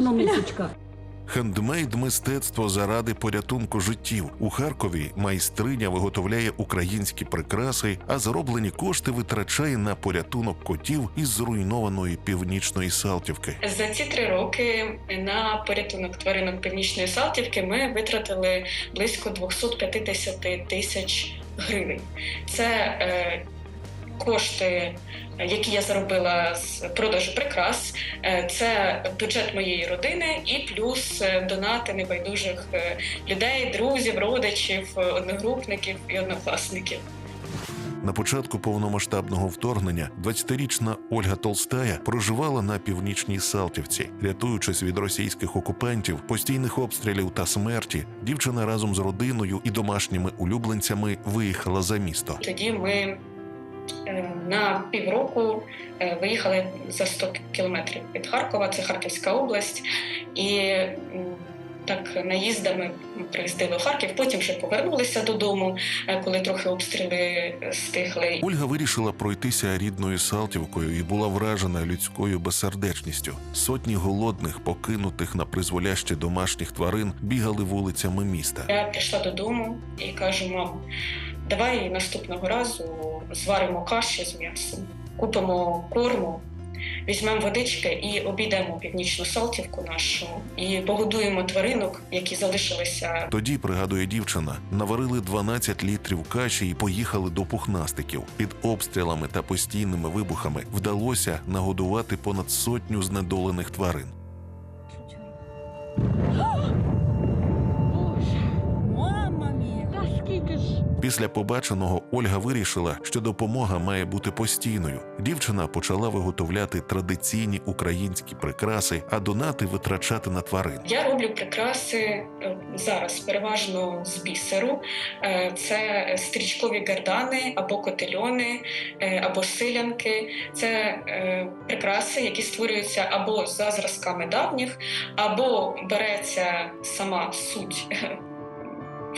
воно мисочка. Хендмейд мистецтво заради порятунку життів. У Харкові майстриня виготовляє українські прикраси, а зароблені кошти витрачає на порятунок котів із зруйнованої північної Салтівки. За ці три роки на порятунок тваринок Північної Салтівки ми витратили близько 250 тисяч гривень. Це е, кошти, які я заробила з продажу прикрас, е, це бюджет моєї родини і плюс е, донати небайдужих е, людей, друзів, родичів, одногрупників і однокласників. На початку повномасштабного вторгнення 20-річна Ольга Толстая проживала на північній Салтівці, рятуючись від російських окупантів, постійних обстрілів та смерті. Дівчина разом з родиною і домашніми улюбленцями виїхала за місто. Тоді ми на півроку е, виїхали за 100 кілометрів від Харкова, це Харківська область, і так наїздами приїздили в Харків, потім вже повернулися додому, е, коли трохи обстріли стихли. Ольга вирішила пройтися рідною Салтівкою і була вражена людською безсердечністю. Сотні голодних, покинутих на призволяще домашніх тварин бігали вулицями міста. Я прийшла додому і кажу: мам, давай наступного разу зваримо каші з м'ясом, купимо корму. Візьмемо водички і обійдемо північну Салтівку нашу і погодуємо тваринок, які залишилися Тоді, пригадує дівчина, наварили 12 літрів каші і поїхали до пухнастиків. Під обстрілами та постійними вибухами вдалося нагодувати понад сотню знедолених тварин. Після побаченого Ольга вирішила, що допомога має бути постійною. Дівчина почала виготовляти традиційні українські прикраси, а донати витрачати на тварин. Я роблю прикраси е, зараз переважно з бісеру. Е, Це стрічкові гардани або котельони, е, або силянки. Це прикраси, які створюються або за зразками давніх, або береться сама суть.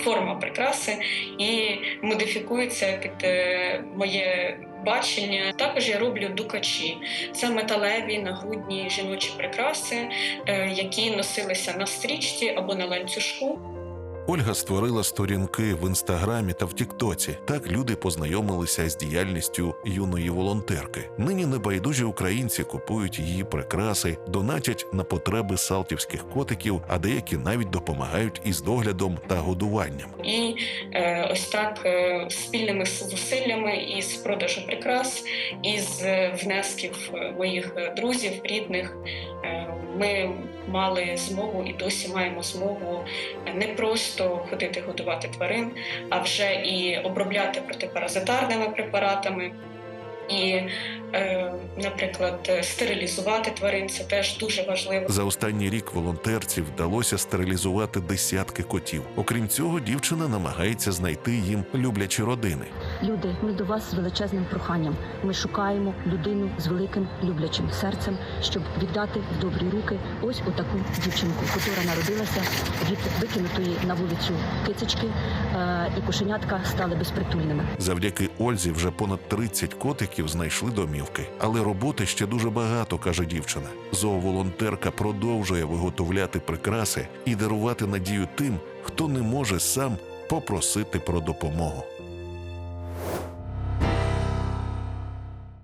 Форма прикраси і модифікується під е, моє бачення. Також я роблю дукачі. Це металеві нагрудні жіночі прикраси, е, які носилися на стрічці або на ланцюжку. Ольга створила сторінки в інстаграмі та в Тіктоці. Так люди познайомилися з діяльністю юної волонтерки. Нині небайдужі українці купують її прикраси, донатять на потреби салтівських котиків, а деякі навіть допомагають із доглядом та годуванням. І е, ось так е, спільними зусиллями із продажу прикрас, із е, внесків е, моїх е, друзів, рідних, е, ми мали змогу і досі маємо змогу не просто ходити годувати тварин, а вже і обробляти протипаразитарними препаратами. І, е, наприклад, е, стерилізувати тварин це теж дуже важливо. За останній рік волонтерці вдалося стерилізувати десятки котів. Окрім цього, дівчина намагається знайти їм люблячі родини. Люди, ми до вас з величезним проханням. Ми шукаємо людину з великим люблячим серцем, щоб віддати в добрі руки ось отаку дівчинку, яка народилася від викинутої на вулицю кицечки, е, і кошенятка стали безпритульними. Завдяки Ользі вже понад 30 котиків знайшли домівки. Але роботи ще дуже багато, каже дівчина. Зооволонтерка продовжує виготовляти прикраси і дарувати надію тим, хто не може сам попросити про допомогу.